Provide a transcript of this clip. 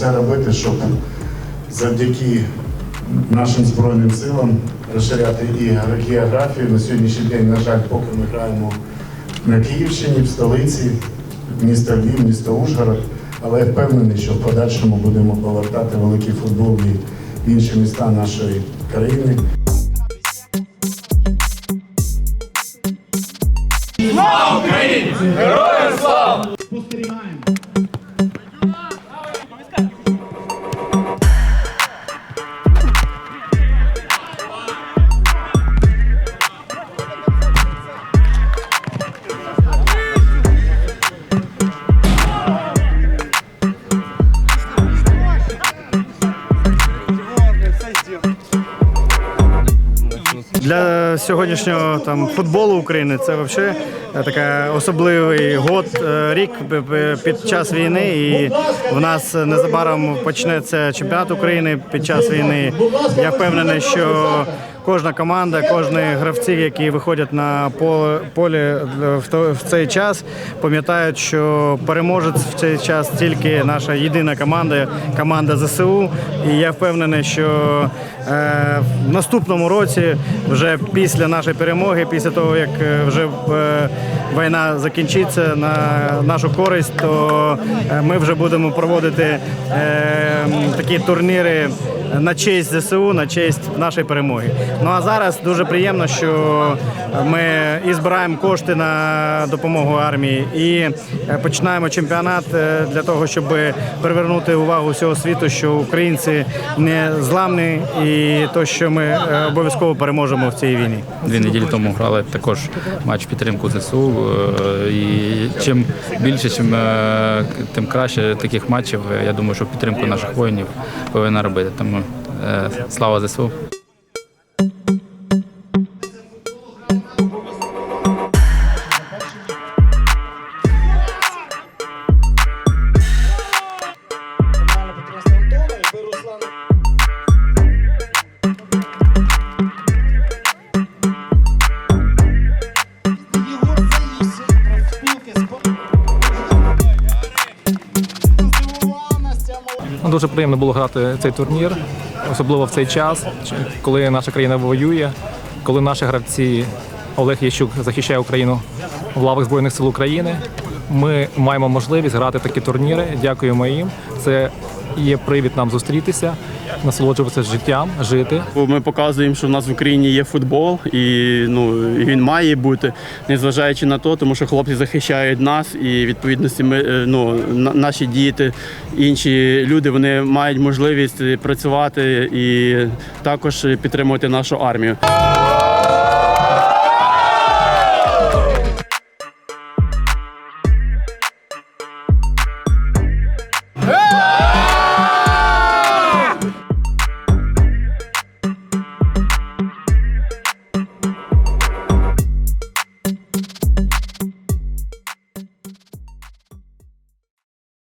все робити, щоб завдяки нашим Збройним силам розширяти і географію. На сьогоднішній день, на жаль, поки ми граємо на Київщині, в столиці, місто Львів, місто Ужгород. Але я впевнений, що в подальшому будемо повертати великий футбол і інші міста нашої країни. Для сьогоднішнього там футболу України це взагалі така особливий год, е, рік під час війни. І в нас незабаром почнеться чемпіонат України під час війни. Я впевнений, що кожна команда, кожні гравці, які виходять на полі е, в цей час, пам'ятають, що переможець в цей час тільки наша єдина команда, команда ЗСУ. І я впевнений, що е, в наступному році, вже після нашої перемоги, після того як е, вже війна закінчиться на нашу користь, то ми вже будемо проводити такі турніри на честь ЗСУ, на честь нашої перемоги. Ну а зараз дуже приємно, що ми і збираємо кошти на допомогу армії, і е, починаємо чемпіонат е, для того, щоб привернути увагу всього світу, що українці не зламні, і то, що ми е, обов'язково переможемо в цій війні. Дві неділі тому грали також матч підтримку ЗСУ. І чим більше, чим тим краще таких матчів. Я думаю, що підтримку наших воїнів повинна робити. Тому слава ЗСУ. Дуже приємно було грати цей турнір, особливо в цей час, коли наша країна воює, коли наші гравці Олег Ящук захищає Україну в лавах Збройних сил України. Ми маємо можливість грати такі турніри. Дякуємо їм. Це є привід нам зустрітися, насолоджуватися життям, жити. Ми показуємо, що в нас в Україні є футбол, і ну він має бути, незважаючи на то, тому що хлопці захищають нас, і відповідності ми е, ну на- наші діти, інші люди вони мають можливість працювати і також підтримувати нашу армію.